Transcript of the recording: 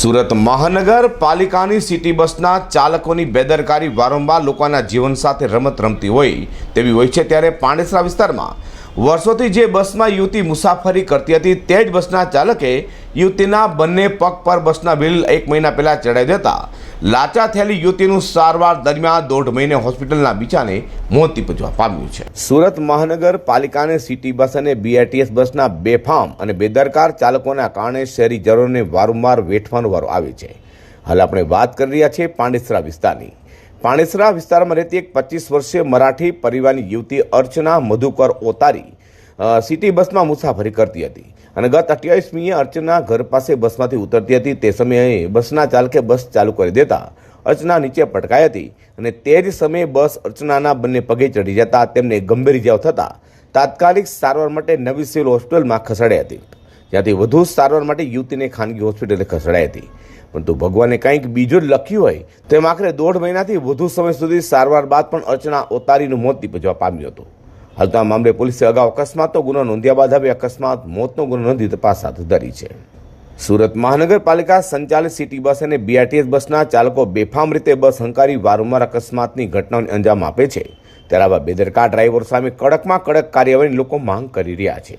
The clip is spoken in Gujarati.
સુરત મહાનગરપાલિકાની સિટી બસના ચાલકોની બેદરકારી વારંવાર લોકોના જીવન સાથે રમત રમતી હોય તેવી હોય છે ત્યારે પાંડેસરા વિસ્તારમાં વર્ષોથી જે બસમાં યુવતી મુસાફરી કરતી હતી તે જ બસના ચાલકે યુવતીના બંને પગ પર બસના બિલ એક મહિના પહેલાં ચડાવી દેતા લાચા થયેલી યુવતીનું સારવાર દરમિયાન દોઢ મહિને હોસ્પિટલના બીચાને મોત નીપજવા પામ્યું છે. સુરત મહાનગરપાલિકાને સિટી બસ અને બીઆરટીએસ બસના બેફામ અને બેદરકાર ચાલકોના કારણે શહેરીજનોને વારંવાર વેઠવાનો વારો આવે છે. હાલ આપણે વાત કરી રહ્યા છીએ પાંડેસરા વિસ્તારની. પાણેસરા વિસ્તારમાં રહેતી એક પચીસ વર્ષીય મરાઠી પરિવારની યુવતી અર્ચના મધુકર ઓતારી સિટી બસમાં મુસાફરી કરતી હતી અને ગત અઠ્યાવીસમીએ અર્ચના ઘર પાસે બસમાંથી ઉતરતી હતી. તે સમયે બસના ચાલકે બસ ચાલુ કરી દેતા અર્ચના નીચે પટકાઈ હતી અને તે જ સમયે બસ અર્ચનાના બંને પગે ચડી જતા તેમને ગંભીર ઇજાઓ થતાં તાત્કાલિક સારવાર માટે નવી સિવિલ હોસ્પિટલમાં ખસેડાઈ હતી. જ્યાંથી વધુ સારવાર માટે યુવતીને ખાનગી હોસ્પિટલે ખસેડાઈ હતી. પરંતુ ભગવાને કંઈક બીજું જ લખ્યું હોય તેમ આખરે દોઢ મહિનાથી વધુ સમય સુધી સારવાર બાદ પણ અર્ચના ઓતારીનું મોત નીપજવા પામ્યું હતું. હાલ તો આ મામલે પોલીસે અગાઉ અકસ્માતનો ગુનો નોંધ્યા બાદ હવે અકસ્માત મોતનો ગુનો નોંધી તપાસ હાથ ધરી છે. સુરત મહાનગરપાલિકા સંચાલિત સિટી બસ અને બીઆરટીએસ બસના ચાલકો બેફામ રીતે બસ હંકારી વારંવાર અકસ્માતની ઘટનાઓને અંજામ આપે છે. ત્યારે આવા બેદરકાર ડ્રાઈવરો સામે કડકમાં કડક કાર્યવાહીની લોકો માંગ કરી રહ્યા છે.